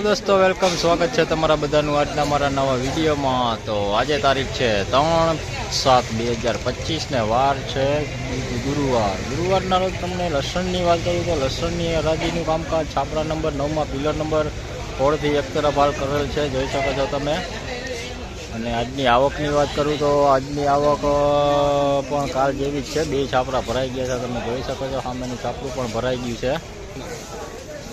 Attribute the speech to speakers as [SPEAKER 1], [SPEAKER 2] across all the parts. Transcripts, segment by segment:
[SPEAKER 1] hello દોસ્તો welcome સ્વાગત છે તમારા બધાનું આજના મારા નવા વિડીયોમાં તો આજે તારીખ છે ત્રણ સાત બે હજાર પચીસને વાર છે ગુરુવાર ગુરુવારના રોજ તમને લસણની વાત કરું તો લસણની હરાજીનું કામકાજ છાપરા નંબર નવમાં પિલર નંબર સોળથી એક તરફ હાલ કરેલ છે જોઈ શકો છો તમે અને આજની આવકની વાત કરું તો આજની આવક પણ કાલ જેવી જ છે બે છાપરા ભરાઈ ગયા છે તમે જોઈ શકો છો સામેનું છાપરું પણ ભરાઈ ગયું છે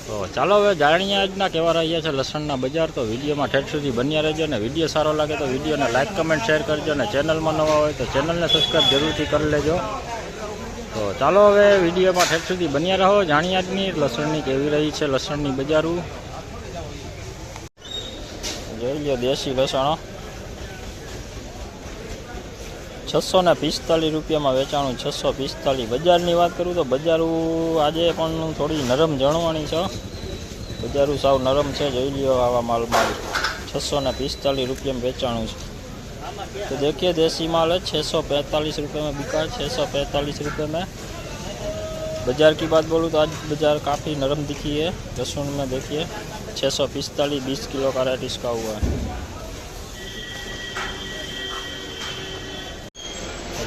[SPEAKER 1] તો ચાલો હવે જાણીએ આજના કેવા રહ્યા છે લસણના બજાર તો વિડીયોમાં ઠેઠ સુધી બન્યા રહેજો અને વિડીયો સારો લાગે તો વિડીયોને લાઇક કમેન્ટ શેર કરજો અને ચેનલમાં નવા હોય તો ચેનલને સબસ્ક્રાઈબ જરૂરથી કરી લેજો તો ચાલો હવે વિડીયોમાં ઠેઠ સુધી બન્યા રહો જાણીએ આજની લસણની કેવી રહી છે લસણની બજારું જોઈ લો દેશી લસણો છસો ને પિસ્તાલીસ રૂપિયામાં વેચાણું છસો પિસ્તાલીસ બજારની વાત કરું તો બજારું આજે પણ થોડી નરમ જણવાની છે બજારું સાવ નરમ છે જોઈ લ્યો આવા માલમાં છસો ને પિસ્તાલીસ રૂપિયામાં વેચાણું છે તો દેખીએ દેશી માલ છસો પેંતાલીસ રૂપિયામાં બિકા છસો पैंतालीस રૂપિયામાં બજાર કી બાત બોલું તો આજ બજાર કાફી નરમ दिखी है लहसुन में देखिए छः सौ पिस्तालीस बीस किलो का रेट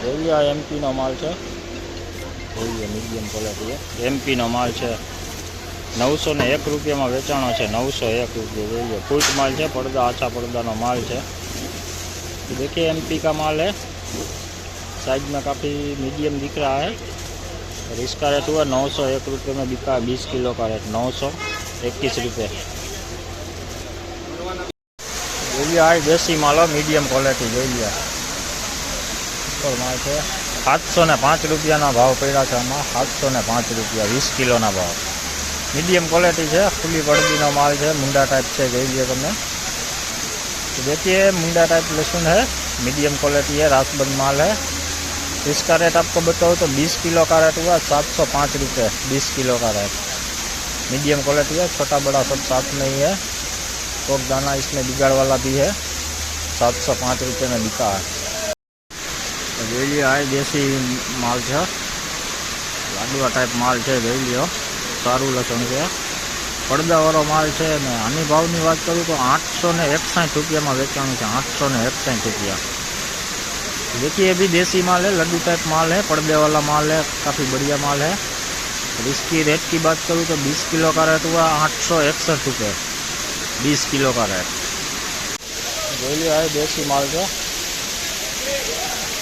[SPEAKER 1] मीडियम क्वालिटी है एक रुपया देखिए एम मीडियम दिख है इसका रेट हुआ नौ सौ एक रुपये में बिका बीस किलो का रेट नौ सौ इक्कीस रुपये भैया देसी माल मीडियम क्वालिटी भैया રાજકોટમાં છે સાતસો ને रुपया રૂપિયાના ભાવ પડ્યા છે सात सौ ને પાંચ રૂપિયા વીસ કિલોના ભાવ મીડિયમ ક્વોલિટી છે ખુલ્લી પડદીનો माल है મુંડા टाइप से જોઈ લો તમને तो देखिए मुंडा टाइप लहसुन है मीडियम क्वालिटी है रासबंद माल है इसका रेट आपको बताओ तो 20 किलो का रेट हुआ सात सौ पाँच रुपये बीस किलो का रेट मीडियम क्वालिटी है छोटा बड़ा सब साथ में ही है तो दाना इसमें बिगाड़ वाला भी है सात सौ पाँच रुपये में बिका है વેલી આય દેશી માલ છે લાડુ આ タイプ માલ છે વેલીયો સારુ લતન છે પડદા વરો માલ છે અને આની ભાવની વાત કરું તો 861 રૂપિયામાં વેચાણ છે 861 રૂપિયા દેખીએ આ ભી દેશી માલ હે લાડુ આ タイプ માલ હે પડદેવાલા માલ હે કાફી બઢિયા માલ હે બિસ્કી રેતની વાત કરું તો 20 કિલો caras તો 861 રૂપિયા 20 કિલો caras વેલી આય દેશી માલ છે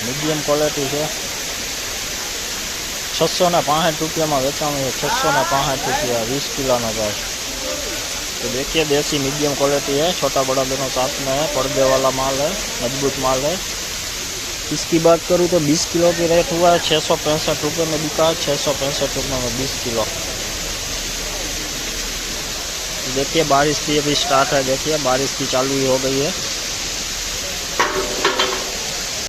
[SPEAKER 1] મીડિયમ ક્વોલિટી છે पांसठ रुपया में वेचाण है छ सौ ને પાંસઠ રૂપિયા વીસ કિલોનો ભાવ तो देखिए देसी मीडियम क्वालिटी है छोटा बड़ा दोनों साथ में है पर्दे वाला माल है मजबूत माल है इसकी बात करूँ तो 20 किलो की रेट हुआ है छः सौ पैंसठ रुपये में बिका छः सौ पैंसठ रुपये में 20 किलो देखिए बारिश की अभी स्टार्ट है देखिए बारिश की चालू ही हो गई है